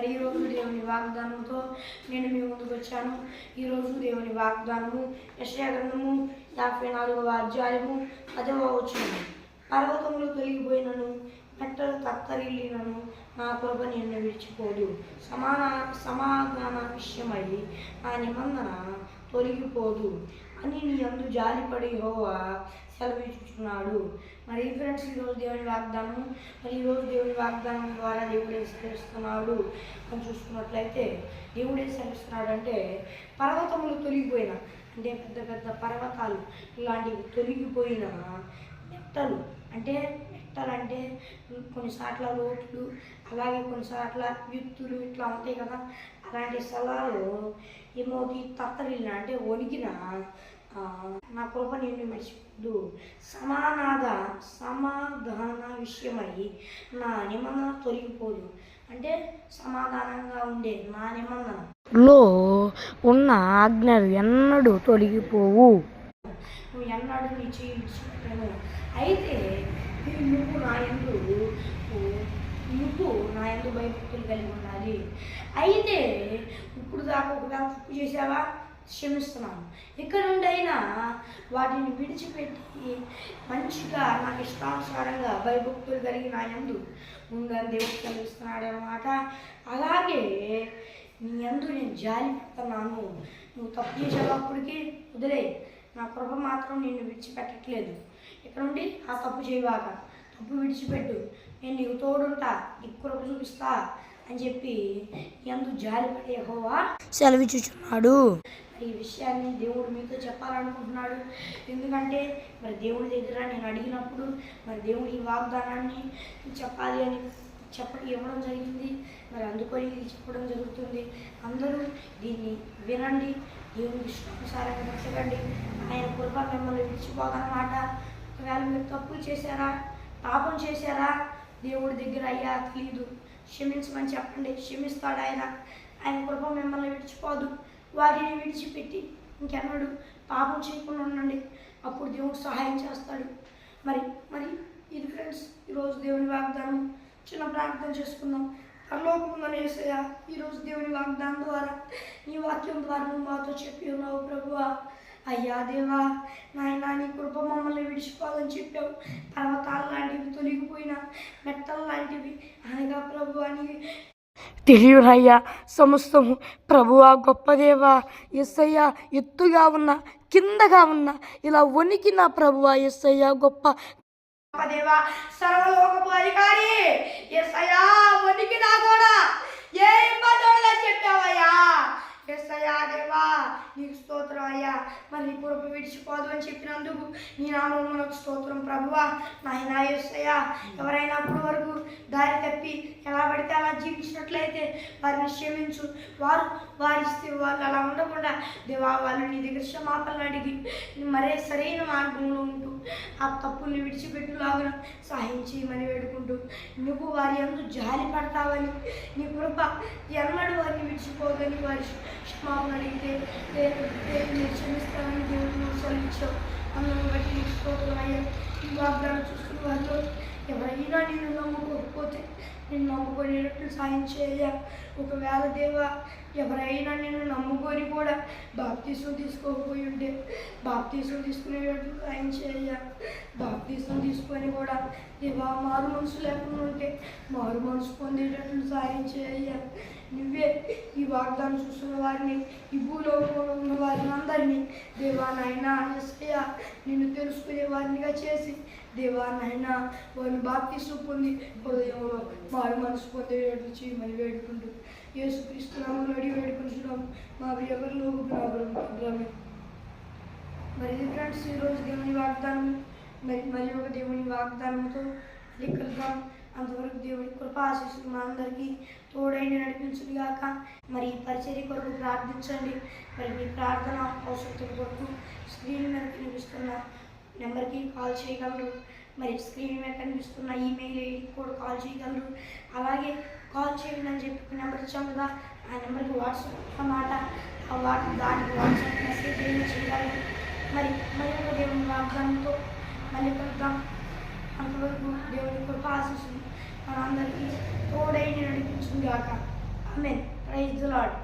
మరి ఈరోజు దేవుని వాగ్దానంతో నేను మీ ముందుకు వచ్చాను. ఈరోజు దేవుని వాగ్దానము యశగ్రంథము యాభై నాలుగవ అధ్యాయము పదవ వచ్చును పర్వతములు తొలగిపోయినను మెట్టలు తత్తరిల్లినను నా కృప నిన్ను విడిచిపోదు. సమాన సమాధాన విషయమై నా నిబంధన తొలగిపోదు. అని నీ అందు జాలిపడి హోవా సెలవిచ్చుచున్నాడు. మరి ఫ్రెండ్స్ ఈరోజు దేవుని వాగ్దానం మరి ఈరోజు దేవుని వాగ్దానం ద్వారా దేవుడే ఏం సెలవిస్తున్నాడు? అని చూసుకున్నట్లయితే దేవుడే సెలవిస్తున్నాడు అంటే పర్వతములు తొలగిపోయిన అంటే పెద్ద పెద్ద పర్వతాలు ఇలాంటివి తొలగిపోయిన మెట్టలు అంటే మెట్టలు కొన్నిసార్లు లోట్లు అలాగే కొన్నిసార్లు యుత్తులు ఇట్లా ఉంటాయి కదా. అలాంటి స్థలాలు ఏమవుతాయి తత్తరిల్లిన అంటే వణికిన నా కృప నిన్ను విడిచిపోదు సమానాద సమాధాన విషయమై నా నిబంధన తొలగిపోదు. అంటే సమాధానంగా ఉండే నా నిబంధన లో ఉన్న ఆజ్ఞలు ఎన్నడూ తొలగిపోవు. నువ్వు ఎన్నడూ నీ చేయించుకుంటాను అయితే నువ్వు నా ఎందు నువ్వు నా ఎందు భయభక్తులు కలిగి ఉండాలి. అయితే ఇప్పుడు దాకా ఒకవేళ తప్పు చేసావా క్షమిస్తున్నాను. ఇక్కడ నుండి అయినా వాటిని విడిచిపెట్టి మంచిగా నాకు ఇష్టానుసారంగా భయభక్తులు కలిగి నా ఎందు ఉందని దేవుడు కలిగిస్తున్నాడు అనమాట అలాగే నీ ఎందు నేను జాలి పెడుతున్నాను. నువ్వు తప్పు చేసేటప్పటికి వదిలే. నా కృప మాత్రం నిన్ను విడిచిపెట్టట్లేదు. ఇక్కడ నుండి ఆ తప్పు చేయవాక తప్పు విడిచిపెట్టు. నేను నీకు తోడుంటా నీకు కృప చూపిస్తా అని చెప్పి ఎందు జాలిపడే హోవా సెలవిచ్చుచున్నాడు. మరి ఈ విషయాన్ని దేవుడు మీతో చెప్పాలనుకుంటున్నాడు. ఎందుకంటే మరి దేవుడి దగ్గర నేను అడిగినప్పుడు మరి దేవుడి ఈ వాగ్దానాన్ని చెప్పాలి అని చెప్ప ఇవ్వడం జరిగింది. మరి అందుకొని చెప్పడం జరుగుతుంది. అందరూ దీన్ని వినండి. దేవుని ఇష్టానుసారంగా బ్రతకండి ఆయన కృప మిమ్మల్ని విడిచిపోదన్నమాట. ఒకవేళ మీరు తప్పు చేశారా పాపం చేశారా దేవుడి దగ్గర అయ్యా తెలీదు. క్షమించమని చెప్పండి. క్షమిస్తాడు ఆయన. ఆయన కృప మిమ్మల్ని విడిచిపోదు. వారిని విడిచిపెట్టి ఇంకెన్నడు పాపం చేయకుండా ఉండండి. అప్పుడు దేవుడు సహాయం చేస్తాడు. మరి మరి ఇది ఫ్రెండ్స్ ఈరోజు దేవుని వాగ్దానం. చిన్న ప్రార్థన చేసుకుందాం పరలోకముందని వేసయ్యా ఈరోజు దేవుని వాగ్దానం ద్వారా నీ వాక్యం ద్వారా నువ్వు మాతో చెప్పి ఉన్నావు ప్రభువా. అయ్యా దేవా నాయన నీ కృప మమ్మల్ని విడిచిపోవాలని చెప్పావు. పర్వతాలు లాంటివి తొలగిపోయిన మెట్టలు లాంటివి. అనగా ప్రభు అని తెలియనయ్యా సమస్తము ప్రభువా గొప్పదేవా ఎస్సయ్యా ఎత్తుగా ఉన్న కిందగా ఉన్న ఇలా వణికిన ప్రభువా ఎస్సయ్యా గొప్ప సర్వలోకపు అధికారి ఎస్ఐయా వణికినా కూడా ఏ ఇబ్బంది ఉండదని చెప్పావయ్యా ఎస్ఐయా దేవా నీకు స్తోత్రం అయ్యా మరి నీ కృప విడిచిపోదు ఎందుకు? నీ నామమునకు స్తోత్రం ప్రభువా. నాయన ఎస్సయ్యా ఎవరైనా అప్పటి వరకు దారి తప్పి ఎలా పడితే అలా జీవించినట్లయితే వారిని క్షమించు. వారు వారి వాళ్ళు అలా ఉండకుండా దేవా వాళ్ళు నీ దగ్గర క్షమాపణలు అడిగి మరే సరైన మార్గంలో ఉంటూ ఆ తప్పుల్ని విడిచిపెట్టులాగా సహాయం చేయమని వేడుకుంటూ నువ్వు వారి అందు జాలి పడతావని నీ కృప ఎన్నడూ వారిని విడిచిపోదని వారి క్షమాపణ అడిగితే దేవుడు దేవుడు నేను క్షమిస్తానని దేవుడు నువ్వు సెలవిచ్చావు బట్టి నీకు స్తోత్రం అయ్యా వాగ్దానం చూస్తున్న వారిలో ఎవరైనా నేను నమ్ముకోకపోతే నేను నమ్ముకునేటట్లు సాయం చేయ. ఒకవేళ దేవా ఎవరైనా నేను నమ్ముకొని కూడా బాప్తీసం తీసుకోకపోయి ఉంటే బాప్తీసం తీసుకునేటట్లు సాయం చేయ. బాప్తీసం తీసుకొని కూడా దేవా మారు మనసు లేకుండా ఉంటే మారు మనసు పొందేటట్లు సాయం చేయ. నువ్వే ఈ వాగ్దానం చూస్తున్న వారిని ఈ భూలోకంలో ఉన్న వారిని అందరినీ దేవా నాయన నిన్ను తెలుసుకునే వారినిగా చేసి దేవా నాయన బాప్తీసం పొంది హృదయంలో మారు మనసు పొందేటట్లు చేయమని వేడుకుంటూ యేసు క్రీస్తునామని అడిగి వేడుకుంటున్నాం మా ఎవరిలో ప్రాబ్లం మరి ఫ్రెండ్స్ ఈరోజు దేవుని వాగ్దానం. మరి మరి ఒక దేవుని వాగ్దానంతో మళ్ళీ కలుద్దాం అంతవరకు దేవుని కృప ఆశీస్సులు మా అందరికీ తోడైన నడిపించును గాక మరి పరిచర్య కొరకు ప్రార్థించండి. మరి మీ ప్రార్థన అవసరం కొరకు స్క్రీన్ మీద కనిపిస్తున్న నెంబర్కి కాల్ చేయగలరు. మరి స్క్రీన్ మీద కనిపిస్తున్న ఈమెయిల్ ఐడికి కూడా కాల్ చేయగలరు. అలాగే కాల్ చేయండి అని చెప్పి నెంబర్ ఇచ్చాం కదా ఆ నెంబర్కి వాట్సాప్ అన్నమాట. ఆ వాట్ దానికి వాట్సాప్ మెసేజ్ ఏమి చేయగలరు? మరి మరి ఒక దేవుని వాగ్దానంతో మళ్ళీ కలుద్దాం. అంతవరకు దేవుని కృప ఆశిస్తుంది మనందరికీ తోడైన నడిపించుగాక ఆమెన్ ప్రైజ్ లాడ్